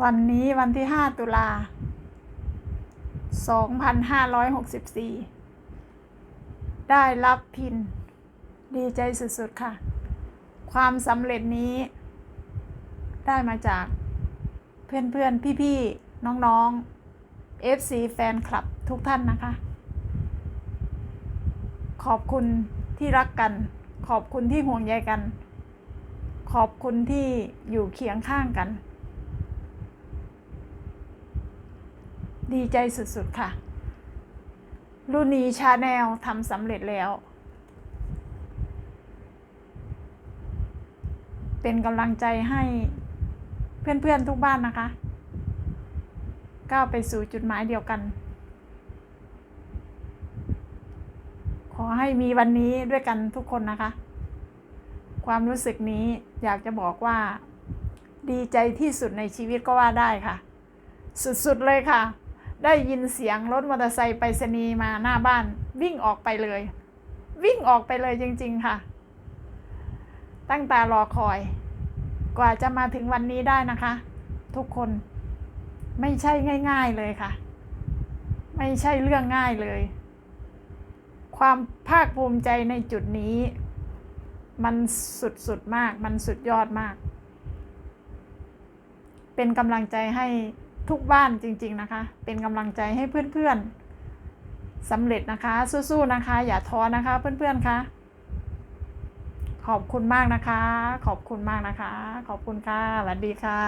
วันนี้วันที่ 5 ตุลา 2564 ได้รับพิน ดีใจสุดๆ ค่ะ ความสำเร็จนี้ ได้มาจากเพื่อนๆ พี่ๆ น้องๆ FC แฟนคลับทุกท่านนะคะ ขอบคุณที่รักกัน ขอบคุณที่ห่วงใยกัน ขอบคุณที่อยู่เคียงข้างกัน ดีใจสุดๆค่ะ รุ่นนี้ชาแนลทำสำเร็จแล้ว เป็นกำลังใจให้เพื่อนๆทุกบ้านนะคะก้าวไปสู่จุดหมายเดียวกัน ขอให้มีวันนี้ด้วยกันทุกคนนะคะ ความรู้สึกนี้อยากจะบอกว่า ดีใจที่สุดในชีวิตก็ว่าได้ค่ะ สุดๆเลยค่ะ ได้ยินเสียงรถมอเตอร์ไซค์ไปรษณีย์มาหน้าบ้าน วิ่งออกไปเลย วิ่งออกไปเลยจริง ๆ ค่ะ ตั้งตารอคอย กว่าจะมาถึงวันนี้ได้นะคะ ทุกคนไม่ใช่ง่าย ๆเลยค่ะ ไม่ใช่เรื่องง่ายเลย ความภาคภูมิใจในจุดนี้ มันสุดๆมาก มันสุดยอดมาก เป็นกำลังใจให้ ทุกบ้านจริง ๆนะคะ เป็นกำลังใจให้เพื่อนๆสำเร็จนะคะ สู้ๆนะคะ อย่าท้อนะคะเพื่อนๆคะขอบคุณมากนะคะ ขอบคุณมากนะคะ ขอบคุณค่ะสวัสดีค่ะ